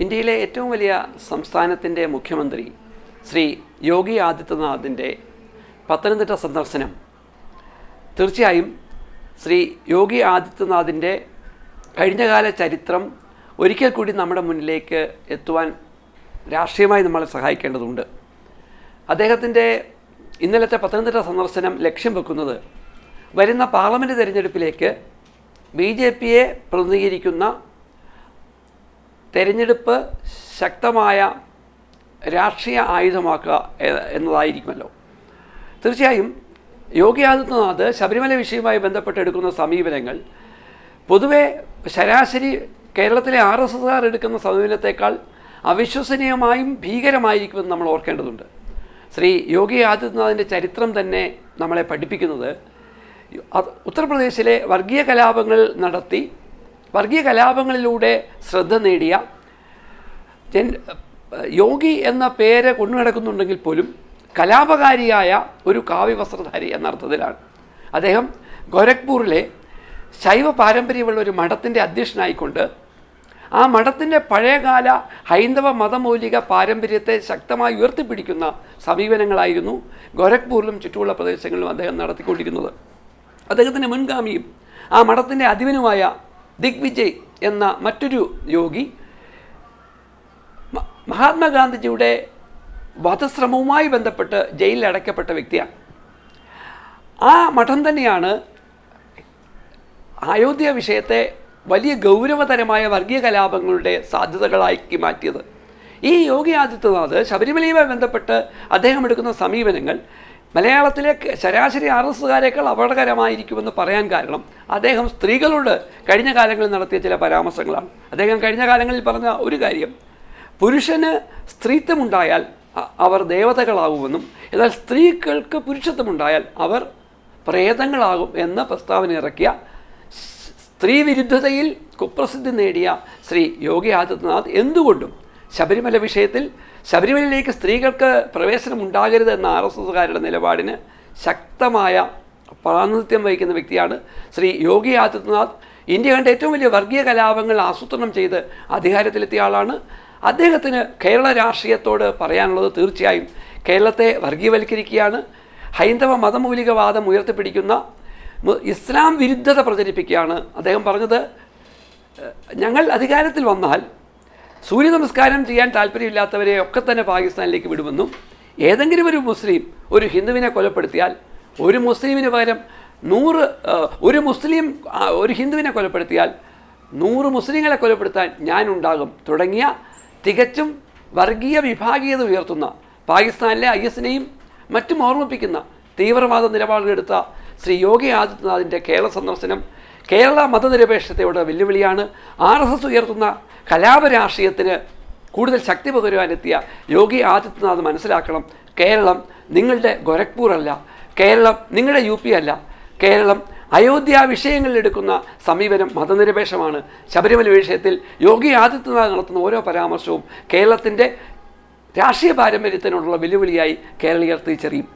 ഇന്ത്യയിലെ ഏറ്റവും വലിയ സംസ്ഥാനത്തിന്റെ മുഖ്യമന്ത്രി ശ്രീ യോഗി ആദിത്യനാഥിന്റെ പത്തനംതിട്ട സന്ദർശനം. തീർച്ചയായും ശ്രീ യോഗി ആദിത്യനാഥിന്റെ കഴിഞ്ഞകാല ചരിത്രം ഒരിക്കൽ കൂടി നമ്മുടെ മുന്നിലേക്ക് എത്തുവാൻ രാഷ്ട്രീയമായി നമ്മളെ സഹായിക്കേണ്ടതുണ്ട്. അദ്ദേഹത്തിന്റെ ഇന്നലത്തെ പത്തനംതിട്ട സന്ദർശനം ലക്ഷ്യം വെക്കുന്നത് വരുന്ന പാർലമെന്റ് തിരഞ്ഞെടുപ്പിലേക്ക് ബി ജെ പിയെ പ്രതിനിധീകരിക്കുന്ന തെരഞ്ഞെടുപ്പ് ശക്തമായ രാഷ്ട്രീയ ആയുധമാക്കുക എന്നതായിരിക്കുമല്ലോ. തീർച്ചയായും യോഗി ആദിത്യനാഥ് ശബരിമല വിഷയവുമായി ബന്ധപ്പെട്ട് എടുക്കുന്ന സമീപനങ്ങൾ പൊതുവെ ശരാശരി കേരളത്തിലെ ആർ എസ് എസ്കാർ എടുക്കുന്ന സമീപനത്തേക്കാൾ അവിശ്വസനീയമായും ഭീകരമായിരിക്കുമെന്ന് നമ്മൾ ഓർക്കേണ്ടതുണ്ട്. ശ്രീ യോഗി ആദിത്യനാഥിന്റെ ചരിത്രം തന്നെ നമ്മളെ പഠിപ്പിക്കുന്നത് ഉത്തർപ്രദേശിലെ വർഗീയ കലാപങ്ങൾ നടത്തി വർഗീയ കലാപങ്ങളിലൂടെ ശ്രദ്ധ നേടിയ ജൻ യോഗി എന്ന പേര് കൊണ്ടു നടക്കുന്നുണ്ടെങ്കിൽ പോലും കലാപകാരിയായ ഒരു കാവ്യവസ്ത്രധാരി വസ്ത്രധാരി എന്നർത്ഥത്തിലാണ് അദ്ദേഹം ഗോരഖ്പൂരിലെ ശൈവ പാരമ്പര്യമുള്ള ഒരു മഠത്തിന്റെ അധ്യക്ഷനായിക്കൊണ്ട് ആ മഠത്തിന്റെ പഴയകാല ഹൈന്ദവ മതമൗലിക പാരമ്പര്യത്തെ ശക്തമായി ഉയർത്തിപ്പിടിക്കുന്ന സമീപനങ്ങളായിരുന്നു ഗോരഖ്പൂരിലും ചുറ്റുമുള്ള പ്രദേശങ്ങളിലും അദ്ദേഹം നടത്തിക്കൊണ്ടിരുന്നത്. അദ്ദേഹത്തിന്റെ മുൻഗാമിയും ആ മഠത്തിന്റെ അധിപനുമായ ദിഗ്വിജയ് എന്ന മറ്റൊരു യോഗി മഹാത്മാഗാന്ധിജിയുടെ വധശ്രമവുമായി ബന്ധപ്പെട്ട് ജയിലിൽ അടയ്ക്കപ്പെട്ട വ്യക്തിയാണ്. ആ മഠം തന്നെയാണ് അയോധ്യ വിഷയത്തെ വലിയ ഗൗരവതരമായ വർഗീയ കലാപങ്ങളുടെ സാധ്യതകളാക്കി മാറ്റിയത്. ഈ യോഗി ആദിത്യനാഥ് ശബരിമലയുമായി ബന്ധപ്പെട്ട് അദ്ദേഹം എടുക്കുന്ന സമീപനങ്ങൾ മലയാളത്തിലെ ശരാശരി ആർ എസ്സുകാരേക്കാൾ അപകടകരമായിരിക്കുമെന്ന് പറയാൻ കാരണം അദ്ദേഹം സ്ത്രീകളോട് കഴിഞ്ഞ കാലങ്ങളിൽ നടത്തിയ ചില പരാമർശങ്ങളാണ്. അദ്ദേഹം കഴിഞ്ഞ കാലങ്ങളിൽ പറഞ്ഞ ഒരു കാര്യം പുരുഷന് സ്ത്രീത്വമുണ്ടായാൽ അവർ ദേവതകളാകുമെന്നും എന്നാൽ സ്ത്രീകൾക്ക് പുരുഷത്വമുണ്ടായാൽ അവർ പ്രേതങ്ങളാകും എന്ന പ്രസ്താവന ഇറക്കിയ സ്ത്രീവിരുദ്ധതയിൽ കുപ്രസിദ്ധി നേടിയ ശ്രീ യോഗി ആദിത്യനാഥ് എന്തുകൊണ്ടും ശബരിമല വിഷയത്തിൽ ശബരിമലയിലേക്ക് സ്ത്രീകൾക്ക് പ്രവേശനം ഉണ്ടാകരുത് എന്ന ആർ എസ് എസുകാരുടെ നിലപാടിന് ശക്തമായ പ്രാതിനിധ്യം വഹിക്കുന്ന വ്യക്തിയാണ് ശ്രീ യോഗി ആദിത്യനാഥ്. ഇന്ത്യ കണ്ട ഏറ്റവും വലിയ വർഗീയ കലാപങ്ങൾ ആസൂത്രണം ചെയ്ത് അധികാരത്തിലെത്തിയ ആളാണ്. അദ്ദേഹത്തിന് കേരള രാഷ്ട്രീയത്തോട് പറയാനുള്ളത് തീർച്ചയായും കേരളത്തെ വർഗീയവൽക്കരിക്കുകയാണ്. ഹൈന്ദവ മതമൗലികവാദം ഉയർത്തിപ്പിടിക്കുന്ന ഇസ്ലാം വിരുദ്ധത പ്രചരിപ്പിക്കുകയാണ്. അദ്ദേഹം പറഞ്ഞത് ഞങ്ങൾ അധികാരത്തിൽ വന്നാൽ സൂര്യ നമസ്കാരം ചെയ്യാൻ താല്പര്യമില്ലാത്തവരെ ഒക്കെ തന്നെ പാകിസ്ഥാനിലേക്ക് വിടുമെന്നും ഏതെങ്കിലും ഒരു മുസ്ലിം ഒരു ഹിന്ദുവിനെ കൊലപ്പെടുത്തിയാൽ ഒരു മുസ്ലിമിന് പകരം നൂറ് ഒരു മുസ്ലിം ഒരു ഹിന്ദുവിനെ കൊലപ്പെടുത്തിയാൽ നൂറ് മുസ്ലിങ്ങളെ കൊലപ്പെടുത്താൻ ഞാനുണ്ടാകും തുടങ്ങിയ തികച്ചും വർഗീയ വിഭാഗീയത ഉയർത്തുന്ന പാകിസ്ഥാനിലെ ഐ എസിനെയും മറ്റും ഓർമ്മിപ്പിക്കുന്ന തീവ്രവാദ നിലപാടുകളെടുത്ത ശ്രീ യോഗി ആദിത്യനാഥിന്റെ കേരള സന്ദർശനം കേരള മതനിരപേക്ഷതയുടെ വെല്ലുവിളിയാണ് ആർ എസ് എസ് ഉയർത്തുന്ന കലാപരാഷ്ട്രീയത്തിന് കൂടുതൽ ശക്തി പകരുവാനെത്തിയ യോഗി ആദിത്യനാഥ് മനസ്സിലാക്കണം കേരളം നിങ്ങളുടെ ഗോരഖ്പൂർ അല്ല കേരളം നിങ്ങളുടെ യു പി അല്ല കേരളം അയോധ്യ വിഷയങ്ങളിലെടുക്കുന്ന സമീപനം മതനിരപേക്ഷമാണ്. ശബരിമല വിഷയത്തിൽ യോഗി ആദിത്യനാഥ് നടത്തുന്ന ഓരോ പരാമർശവും കേരളത്തിന്റെ രാഷ്ട്രീയ പാരമ്പര്യത്തിനോടുള്ള വെല്ലുവിളിയായി കേരളീയർ തിരിച്ചറിയും.